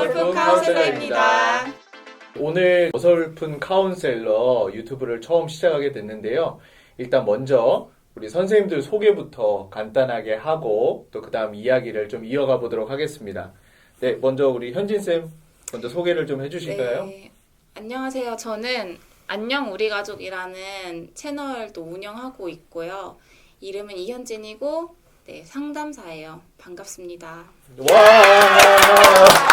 어설픈 카운셀러입니다. 오늘 어설픈 카운셀러 유튜브를 처음 시작하게 됐는데요. 일단 먼저 우리 선생님들 소개부터 간단하게 하고 또 그 다음 이야기를 좀 이어가 보도록 하겠습니다. 네, 먼저 우리 현진쌤 먼저 소개를 좀 해주실까요? 네, 안녕하세요. 저는 안녕 우리 가족이라는 채널도 운영하고 있고요. 이름은 이현진이고 네, 상담사예요. 반갑습니다. 와!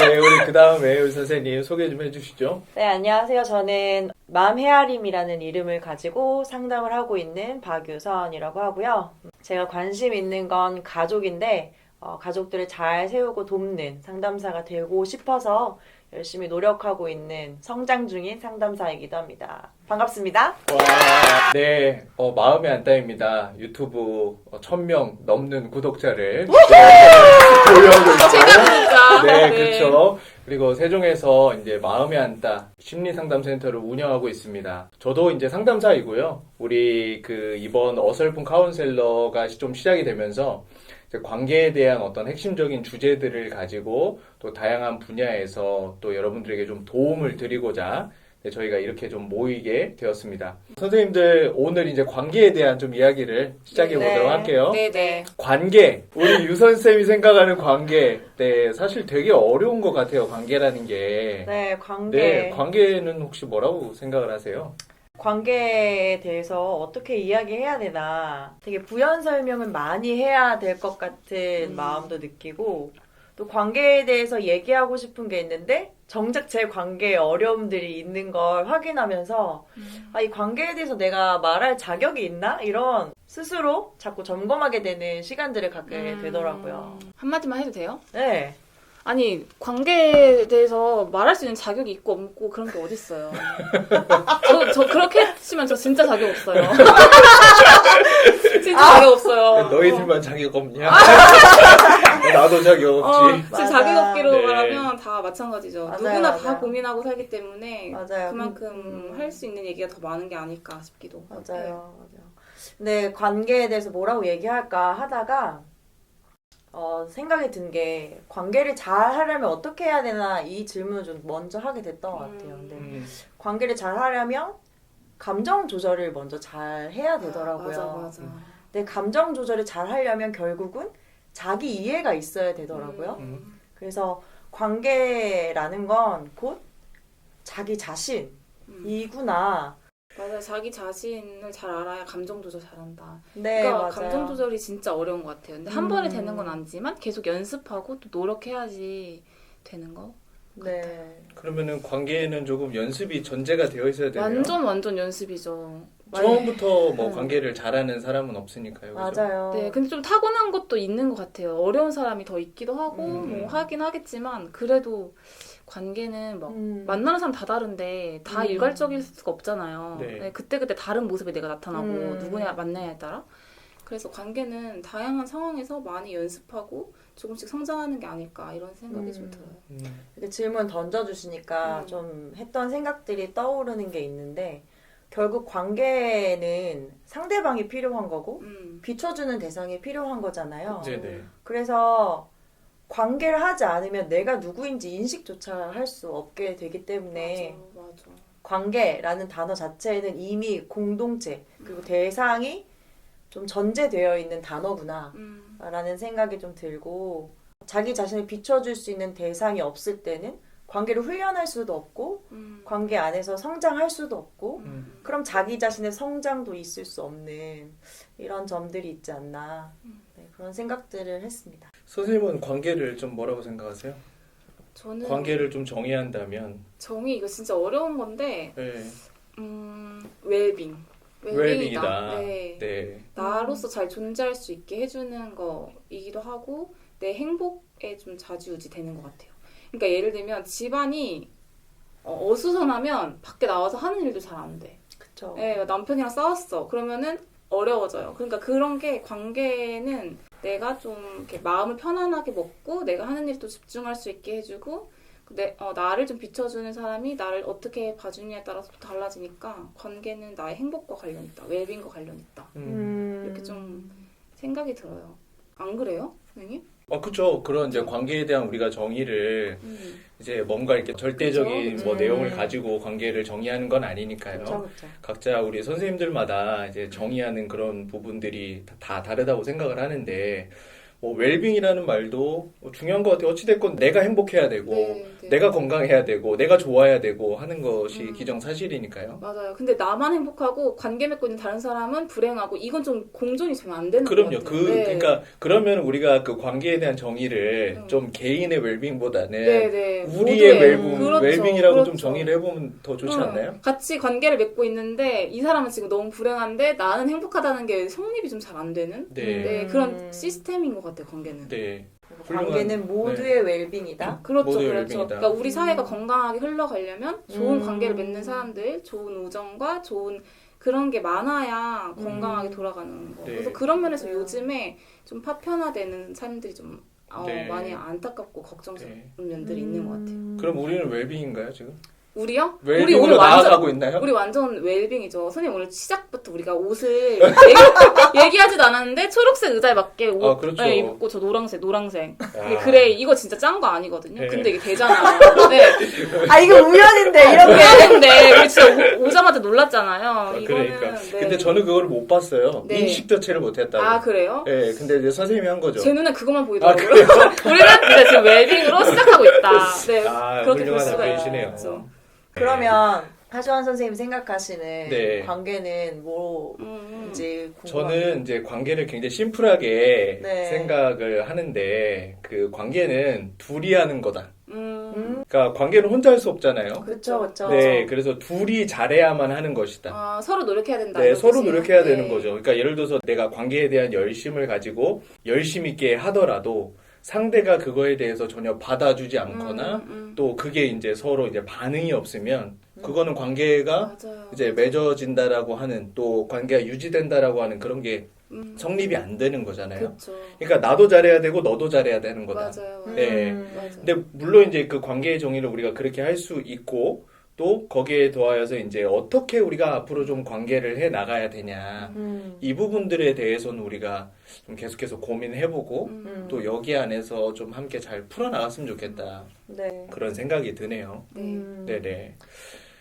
네, 우리 그 다음에 우리 선생님 소개 좀 해주시죠. 네, 안녕하세요. 저는 마음 헤아림이라는 이름을 가지고 상담을 하고 있는 박유선이라고 하고요. 제가 관심 있는 건 가족인데, 어, 가족들을 잘 세우고 돕는 상담사가 되고 싶어서 열심히 노력하고 있는 성장 중인 상담사이기도 합니다. 반갑습니다. 와, 네, 어, 마음의 안따입니다. 유튜브 1000명 넘는 구독자를 보유하고 있어요. 제가 네, 그렇죠. 그리고 세종에서 이제 마음의 안따 심리 상담 센터를 운영하고 있습니다. 저도 이제 상담사이고요. 우리 그 이번 어설픈 카운셀러가 좀 시작이 되면서 관계에 대한 어떤 핵심적인 주제들을 가지고 또 다양한 분야에서 또 여러분들에게 좀 도움을 드리고자 네, 저희가 이렇게 좀 모이게 되었습니다. 선생님들 오늘 이제 관계에 대한 좀 이야기를 시작해 네. 보도록 할게요. 네, 네. 관계. 우리 유선 쌤이 생각하는 관계. 네, 사실 되게 어려운 것 같아요. 관계라는 게. 네, 관계. 네, 관계는 혹시 뭐라고 생각을 하세요? 관계에 대해서 어떻게 이야기해야 되나 되게 부연 설명을 많이 해야 될 것 같은 음. 마음도 느끼고 또 관계에 대해서 얘기하고 싶은 게 있는데 정작 제 관계에 어려움들이 있는 걸 확인하면서 아, 이 관계에 대해서 내가 말할 자격이 있나? 이런 스스로 자꾸 점검하게 되는 시간들을 갖게 음. 되더라고요. 한마디만 해도 돼요? 네. 아니 관계에 대해서 말할 수 있는 자격이 있고 없고 그런 게 어딨어요. 저, 저 그렇게 했으면 저 진짜 자격 없어요. 진짜 자격 없어요. 네, 너희들만 자격 없냐? 나도 자격 어, 없지. 진짜 맞아. 자격 없기로 네. 말하면 다 마찬가지죠. 맞아요, 누구나 다 맞아요. 고민하고 살기 때문에 맞아요. 그만큼 음. 할 수 있는 얘기가 더 많은 게 아닐까 싶기도. 맞아요. 해요. 맞아요. 근데 관계에 대해서 뭐라고 얘기할까 하다가 어, 생각이 든 게 관계를 잘 하려면 어떻게 해야 되나 이 질문을 좀 먼저 하게 됐던 것 같아요. 근데 음, 관계를 잘 하려면 감정 조절을 먼저 잘 해야 되더라고요. 맞아, 맞아. 근데 감정 조절을 잘 하려면 결국은 자기 이해가 있어야 되더라고요. 음. 그래서 관계라는 건 곧 자기 음. 자신이구나. 맞아, 자기 자신을 잘 알아야 감정 조절 잘한다. 네, 그러니까 맞아요. 감정 조절이 진짜 어려운 것 같아요. 근데 한 음. 번에 되는 건 아니지만 계속 연습하고 또 노력해야지 되는 거. 네. 그러면은 관계에는 조금 연습이 전제가 되어 있어야 되네요. 완전 완전 연습이죠. 처음부터 뭐 음. 관계를 잘하는 사람은 없으니까요. 그죠? 맞아요. 네, 근데 좀 타고난 것도 있는 것 같아요. 어려운 사람이 더 있기도 하고, 음. 뭐 하긴 하겠지만, 그래도 관계는 막, 음. 만나는 사람 다 다른데, 다 음. 일괄적일 수가 없잖아요. 네. 네, 그때그때 다른 모습이 내가 나타나고, 음. 누구냐 만나냐에 따라. 그래서 관계는 다양한 상황에서 많이 연습하고, 조금씩 성장하는 게 아닐까, 이런 생각이 음. 좀 들어요. 음, 이렇게 질문 던져주시니까 음. 좀 했던 생각들이 떠오르는 게 있는데 결국 관계는 상대방이 필요한 거고 음. 비춰주는 대상이 필요한 거잖아요. 네 네. 그래서 관계를 하지 않으면 내가 누구인지 인식조차 할 수 없게 되기 때문에 맞아, 맞아. 관계라는 단어 자체는 이미 공동체 그리고 대상이 좀 전제되어 있는 단어구나 음. 라는 생각이 좀 들고 자기 자신을 비춰줄 수 있는 대상이 없을 때는 관계를 훈련할 수도 없고 음. 관계 안에서 성장할 수도 없고 음. 그럼 자기 자신의 성장도 있을 수 없는 이런 점들이 있지 않나 네, 그런 생각들을 했습니다. 선생님은 관계를 좀 뭐라고 생각하세요? 저는 관계를 좀 정의한다면 정의 이거 진짜 어려운 건데, 네. 음, 웰빙. 웰빙이다. 네. 네. 나로서 잘 존재할 수 있게 해주는 거이기도 하고 내 행복에 좀 좌지우지 되는 것 같아요. 그러니까 예를 들면 집안이 어, 어수선하면 밖에 나와서 하는 일도 잘 안 돼. 그쵸? 예, 남편이랑 싸웠어. 그러면은 어려워져요. 그러니까 그런 게 관계는 내가 좀 이렇게 마음을 편안하게 먹고 내가 하는 일도 집중할 수 있게 해주고 내, 어, 나를 좀 비춰주는 사람이 나를 어떻게 봐주냐에 따라서 또 달라지니까 관계는 나의 행복과 관련 있다. 웰빙과 관련 있다. 음. 음, 이렇게 좀 생각이 들어요. 안 그래요, 선생님? 아, 그쵸. 그런 이제 관계에 대한 우리가 정의를 음. 이제 뭔가 이렇게 절대적인 그쵸, 뭐 그쵸. 내용을 음. 가지고 관계를 정의하는 건 아니니까요. 그렇죠, 그렇죠. 각자 우리 선생님들마다 이제 정의하는 그런 부분들이 다, 다 다르다고 생각을 하는데 뭐 웰빙이라는 말도 뭐 중요한 것 같아요. 어찌됐건 내가 행복해야 되고 네, 네. 내가 건강해야 되고 내가 좋아야 되고 하는 것이 음. 기정사실이니까요. 맞아요. 근데 나만 행복하고 관계 맺고 있는 다른 사람은 불행하고 이건 좀 공존이 되면 안 되는 그럼요. 것그 같아요. 네. 그러니까 그러면 우리가 그 관계에 대한 정의를 음. 좀 개인의 웰빙보다는 네, 네. 우리의 모두의. 웰빙, 그렇죠, 웰빙이라고 좀 그렇죠. 정의를 해보면 더 좋지 응. 않나요? 같이 관계를 맺고 있는데 이 사람은 지금 너무 불행한데 나는 행복하다는 게 성립이 좀 잘 안 되는 네. 네, 음. 그런 시스템인 것 같아요 관계는. 네. 훌륭한- 관계는 모두의 웰빙이다. 그렇죠, 모두의 그렇죠. 웰빙이다. 그러니까 우리 사회가 음. 건강하게 흘러가려면 좋은 음. 관계를 맺는 사람들, 좋은 우정과 좋은 그런 게 많아야 건강하게 음. 돌아가는 거. 네. 그래서 그런 면에서 맞아요. 요즘에 좀 파편화되는 삶들이 좀 어, 네. 많이 안타깝고 걱정스러운 네. 면들이 있는 것 같아요. 음. 그럼 우리는 웰빙인가요 지금? 우리요? 우리 웰빙으로 오늘 완전 나아가고 있나요? 우리 완전 웰빙이죠. 선생님 오늘 시작부터 우리가 옷을 얘기하지도 않았는데 초록색 의자에 맞게 옷 아, 그렇죠. 네, 입고 저 노란색 노란색. 이게 아. 그래 이거 진짜 짠 거 아니거든요. 네. 근데 이게 되잖아요. 네. 아 이거 우연인데 이렇게 근데 우리 진짜 오, 오자마자 놀랐잖아요. 아, 이거는 그러니까. 네. 근데 저는 그걸 못 봤어요. 네. 인식 자체를 못 했다고. 아 그래요? 네, 근데 이제 선생님이 한 거죠. 제 눈에 그것만 아, 보이더라고요. 그래요? 우리는 근데 지금 웰빙으로 시작하고 있다. 네. 아, 그렇게 볼 훌륭한 수가 답변이시네요. 있죠. 그러면 하시원 선생님 생각하시는 네. 관계는 뭐인지 음. 궁금합니다. 저는 이제 관계를 굉장히 심플하게 네. 생각을 하는데 그 관계는 둘이 하는 거다. 음. 음, 그러니까 관계는 혼자 할 수 없잖아요. 그렇죠, 그렇죠. 네, 그래서 둘이 잘해야만 하는 것이다. 아, 서로 노력해야 된다. 네, 서로 뜻이에요? 노력해야 네. 되는 거죠. 그러니까 예를 들어서 내가 관계에 대한 열심을 가지고 열심 있게 하더라도 상대가 그거에 대해서 전혀 받아주지 않거나 음, 음, 또 그게 이제 서로 이제 반응이 없으면 그거는 관계가 맞아요. 이제 맺어진다라고 하는 또 관계가 유지된다라고 하는 그런 게 음. 성립이 안 되는 거잖아요. 그렇죠. 그러니까 나도 잘해야 되고 너도 잘해야 되는 거다. 맞아요. 네. 음, 맞아요. 근데 물론 이제 그 관계의 정의를 우리가 그렇게 할 수 있고 또 거기에 더하여서 이제 어떻게 우리가 앞으로 좀 관계를 해 나가야 되냐 음, 이 부분들에 대해서는 우리가 좀 계속해서 고민해보고 음. 음. 또 여기 안에서 좀 함께 잘 풀어나갔으면 좋겠다 네. 그런 생각이 드네요. 네. 음, 네네.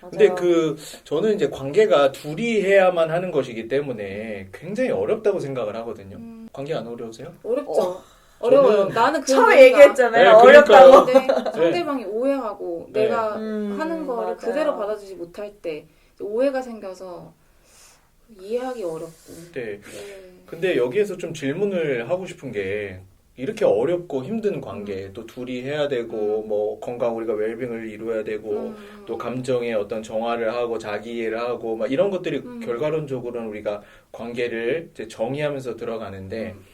맞아요. 근데 그 저는 이제 관계가 둘이 해야만 하는 것이기 때문에 굉장히 어렵다고 생각을 하거든요. 음. 관계 안 어려우세요? 어렵죠. 어 려워요. 저는 나는 그 처음에 얘기했잖아요. 네, 어렵다고. 그러니까요. 근데 상대방이 오해하고 네. 내가 음, 하는 거를 맞아요. 그대로 받아주지 못할 때 오해가 생겨서 이해하기 어렵고. 네. 네. 근데 여기에서 좀 질문을 하고 싶은 게 이렇게 어렵고 힘든 관계 또 둘이 해야 되고 음. 뭐 건강 우리가 웰빙을 이루어야 되고 음. 또 감정의 어떤 정화를 하고 자기 이해를 하고 막 이런 것들이 음. 결과론적으로는 우리가 관계를 이제 정의하면서 들어가는데 음.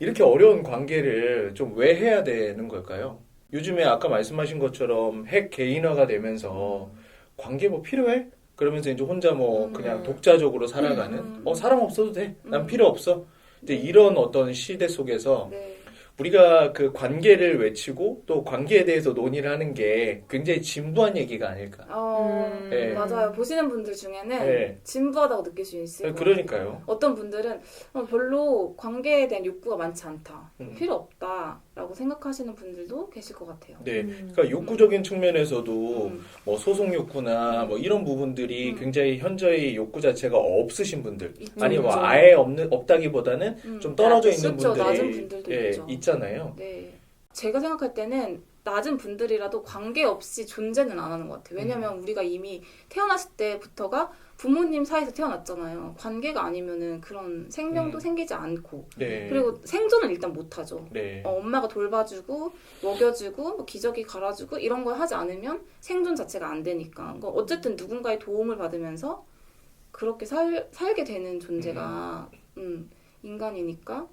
이렇게 어려운 관계를 좀 왜 해야 되는 걸까요? 요즘에 아까 말씀하신 것처럼 핵 개인화가 되면서 관계 뭐 필요해? 그러면서 이제 혼자 뭐 음. 그냥 독자적으로 살아가는 음. 어 사람 없어도 돼. 난 음. 필요 없어. 근데 이런 어떤 시대 속에서 네. 우리가 그 관계를 외치고 또 관계에 대해서 논의를 하는 게 굉장히 진부한 얘기가 아닐까. 어, 음. 네. 맞아요. 보시는 분들 중에는 네. 진부하다고 느낄 수 있을 것 그러니까요. 어떤 분들은 어, 별로 관계에 대한 욕구가 많지 않다. 음. 필요 없다 라고 생각하시는 분들도 계실 것 같아요. 네. 음. 그러니까 욕구적인 측면에서도 음. 뭐 소송 욕구나 뭐 이런 부분들이 음. 굉장히 현저히 욕구 자체가 없으신 분들 있죠, 아니 뭐 있죠. 아예 없는 없다기보다는 음. 좀 떨어져 있는 그렇죠. 낮은 분들이 분들도 예, 있죠. 있잖아요. 네. 제가 생각할 때는 낮은 분들이라도 관계 없이 존재는 안 하는 것 같아요. 왜냐면 음. 우리가 이미 태어났을 때부터가 부모님 사이에서 태어났잖아요. 관계가 아니면은 그런 생명도 음. 생기지 않고 네. 그리고 생존을 일단 못 하죠. 네. 어, 엄마가 돌봐주고 먹여주고 뭐 기저귀 갈아주고 이런 걸 하지 않으면 생존 자체가 안 되니까 그러니까 어쨌든 누군가의 도움을 받으면서 그렇게 살, 살게 되는 존재가 음, 인간이니까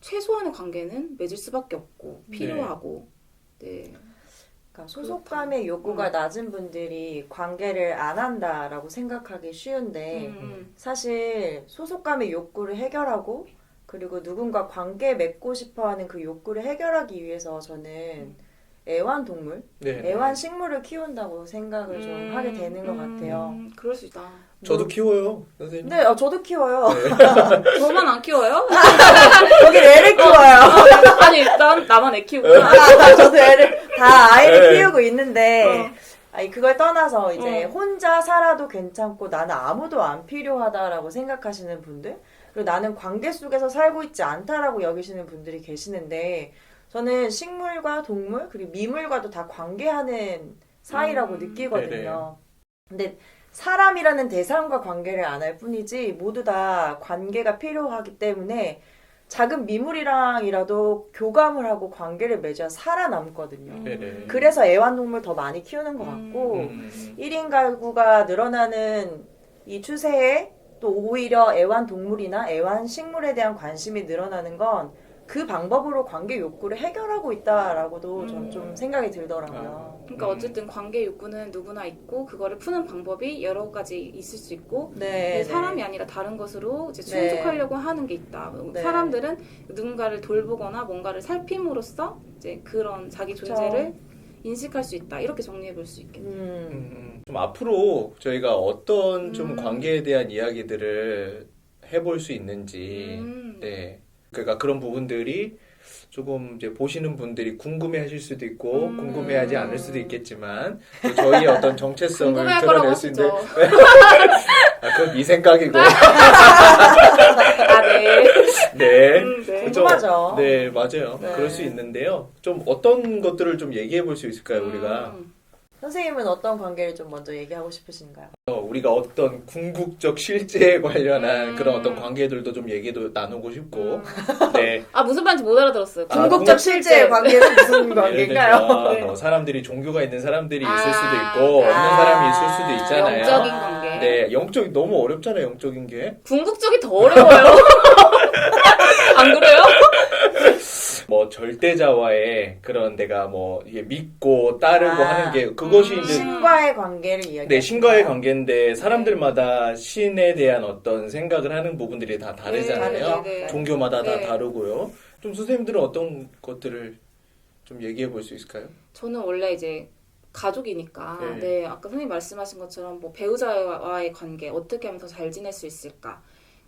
최소한의 관계는 맺을 수밖에 없고 필요하고 네. 그러니까 소속감의 욕구가 음. 낮은 분들이 관계를 안 한다라고 생각하기 쉬운데 음, 사실 소속감의 욕구를 해결하고 그리고 누군가 관계 맺고 싶어하는 그 욕구를 해결하기 위해서 저는 애완 동물, 네. 애완 식물을 키운다고 생각을 좀 음, 하게 되는 것 음, 같아요. 그럴 수 있다. 저도 뭐- 키워요, 선생님. 네, 어, 저도 키워요. 저만 안 키워요? 여기 애를 키워요. 아니 난 나만 애 키우구나. 아, 저도 애를 다 아이를 네. 키우고 있는데 어. 아니 그걸 떠나서 이제 어. 혼자 살아도 괜찮고 나는 아무도 안 필요하다라고 생각하시는 분들 그리고 나는 관계 속에서 살고 있지 않다라고 여기시는 분들이 계시는데 저는 식물과 동물 그리고 미물과도 다 관계하는 사이라고 음. 느끼거든요. 근데 사람이라는 대상과 관계를 안 할 뿐이지 모두 다 관계가 필요하기 때문에 작은 미물이랑이라도 교감을 하고 관계를 맺어야 살아남거든요. 네네. 그래서 애완동물 더 많이 키우는 것 같고 음. 1인 가구가 늘어나는 이 추세에 또 오히려 애완동물이나 애완식물에 대한 관심이 늘어나는 건 그 방법으로 관계 욕구를 해결하고 있다라고도 전 음. 좀 생각이 들더라고요. 그러니까 음. 어쨌든 관계 욕구는 누구나 있고 그거를 푸는 방법이 여러 가지 있을 수 있고 네, 근데 사람이 아니라 다른 것으로 이제 네. 충족하려고 하는 게 있다. 네. 사람들은 누군가를 돌보거나 뭔가를 살핌으로써 이제 그런 자기 그쵸. 존재를 인식할 수 있다. 이렇게 정리해 볼 수 있겠네요. 음. 음, 좀 앞으로 저희가 어떤 좀 음. 관계에 대한 이야기들을 해볼 수 있는지, 음. 네. 그러니까 그런 부분들이 조금 이제 보시는 분들이 궁금해하실 수도 있고 음. 궁금해하지 않을 수도 있겠지만 또 저희의 어떤 정체성을 드러낼 수 있는. 아, 그건 이 생각이고 아, 네. 네. 음, 네. 그죠? 궁금하죠. 네, 맞아요. 네. 그럴 수 있는데요. 좀 어떤 것들을 좀 얘기해 볼 수 있을까요, 우리가? 음. 선생님은 어떤 관계를 좀 먼저 얘기하고 싶으신가요? 어, 우리가 어떤 궁극적 실제에 관련한 음. 그런 어떤 관계들도 좀 얘기도 나누고 싶고, 음. 네. 아 무슨 말인지 못 알아들었어요. 아, 궁극적 궁극 실제의 관계는 무슨 예를 관계인가요? 들면 네. 뭐 사람들이 종교가 있는 사람들이 있을 아. 수도 있고 없는 아. 사람이 있을 수도 있잖아요. 영적인 관계. 네, 영적이 너무 어렵잖아요, 영적인 게. 궁극적이 더 어려워요. 안 그래요? 뭐 절대자와의 그런 내가 뭐 이게 믿고 따르고 아. 하는 게 그것이 음. 이제 신과의 관계를 이야기. 네, 신과의 관계인데 사람들마다 신에 대한 어떤 생각을 하는 부분들이 다 다르잖아요. 네, 네, 네. 종교마다 네. 다 다르고요. 좀 선생님들은 어떤 것들을 좀 얘기해 볼 수 있을까요? 저는 원래 이제 가족이니까 네. 네, 아까 선생님 말씀하신 것처럼 뭐 배우자와의 관계 어떻게 하면 더 잘 지낼 수 있을까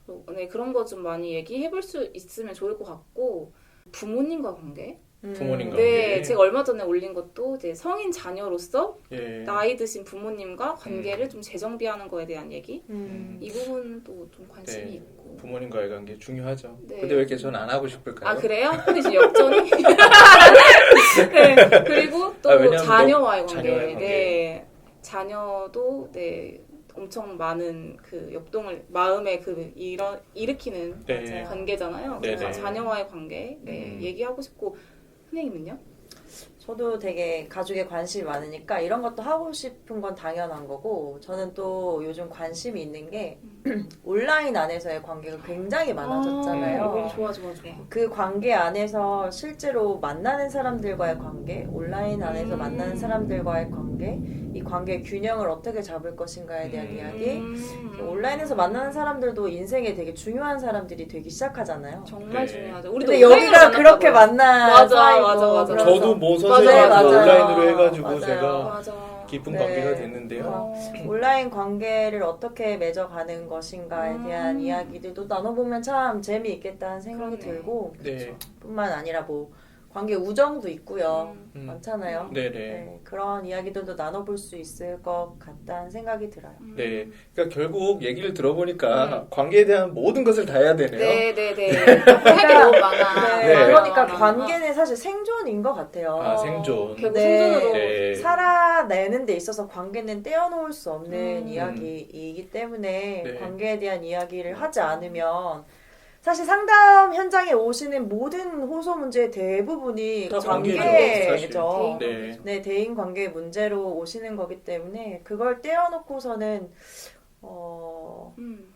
뭐, 네, 그런 거 좀 많이 얘기해 볼 수 있으면 좋을 것 같고 부모님과 관계 음. 부모님과 네 관계. 제가 얼마 전에 올린 것도 이제 성인 자녀로서 예. 나이 드신 부모님과 관계를 좀 재정비하는 거에 대한 얘기 음. 이 부분도 좀 관심이 네. 있고 부모님과의 관계 중요하죠. 네. 근데 왜 이렇게 저는 안 하고 싶을까요? 아 그래요? 근데 지금 역전이 네 그리고 또 아, 자녀와의 너- 관계 자녀와의 관계. 네 자녀도 네 엄청 많은 그 역동을 마음에 그 일어 일으키는 네. 관계잖아요. 네네. 그래서 자녀와의 관계 네 음. 얘기하고 싶고 선생님은요? 저도 되게 가족에 관심이 많으니까 이런 것도 하고 싶은 건 당연한 거고 저는 또 요즘 관심이 있는 게 온라인 안에서의 관계가 굉장히 많아졌잖아요. 아, 좋아 좋아 좋아. 그 관계 안에서 실제로 만나는 사람들과의 관계, 온라인 안에서 음. 만나는 사람들과의 관계, 이 관계의 균형을 어떻게 잡을 것인가에 대한 음. 이야기. 음. 온라인에서 만나는 사람들도 인생에 되게 중요한 사람들이 되기 시작하잖아요. 정말 네. 중요하죠. 우리도 근데 여기가 그렇게 만났다고요. 만난 맞아, 사이고 맞아, 맞아. 그래서 저도 뭐 선생님하고 맞아요. 온라인으로 해가지고 맞아요. 제가 맞아. 깊은 네. 관계가 됐는데요. 어. 온라인 관계를 어떻게 맺어가는 것인가에 음. 대한 이야기들도 나눠보면 참 재미있겠다는 생각이 그러네. 들고 네. 뿐만 아니라 뭐 관계 우정도 있고요. 음. 음. 많잖아요. 네네. 네, 그런 이야기들도 나눠볼 수 있을 것 같다는 생각이 들어요. 음. 네. 그러니까 결국 얘기를 들어보니까 관계에 대한 모든 것을 다 해야 되네요. 네네네. 할게 너무 많아. 네, 네. 그러니까 많아. 관계는 사실 생존인 것 같아요. 아, 생존. 결국 네. 생존으로 네. 살아내는 데 있어서 관계는 떼어놓을 수 없는 음. 이야기이기 때문에 네. 관계에 대한 이야기를 하지 않으면 사실 상담 현장에 오시는 모든 호소 문제의 대부분이 다 관계죠. 관계죠, 네. 네, 대인 관계 문제로 오시는 거기 때문에 그걸 떼어놓고서는 어, 음.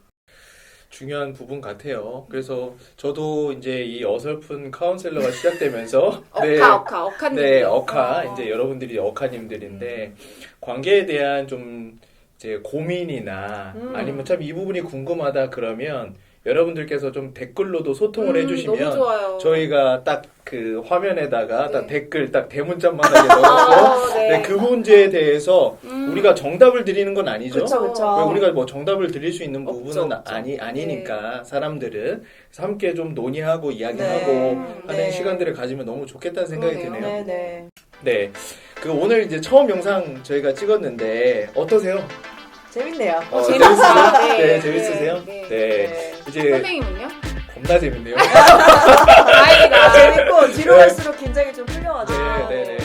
중요한 부분 같아요. 그래서 저도 이제 이 어설픈 카운셀러가 시작되면서 어카 어카 어카님. 네, 어카 어. 이제 여러분들이 어카님들인데 관계에 대한 좀 이제 고민이나 음. 아니면 참 이 부분이 궁금하다 그러면 여러분들께서 좀 댓글로도 소통을 음, 해주시면. 저희가 딱 그 화면에다가 딱 네. 댓글 딱 대문짝만하게 넣어서 아, 네, 그 문제에 대해서 음. 우리가 정답을 드리는 건 아니죠. 그쵸, 그쵸. 왜 우리가 뭐 정답을 드릴 수 있는 없죠, 부분은 없죠. 아니 아니니까 사람들은 그래서 함께 좀 논의하고 이야기하고 네. 하는 네. 시간들을 가지면 너무 좋겠다는 생각이 그러네요. 드네요. 네 네. 네. 그 오늘 이제 처음 영상 저희가 찍었는데 어떠세요? 재밌네요. 어. 재밌어요? 네, 네, 재밌으세요? 네, 네. 네. 이제 선생님은요? 겁나 재밌네요. 아이가 재밌고 네. 뒤로 갈수록 긴장이 좀 풀려가지고. 네, 네, 네.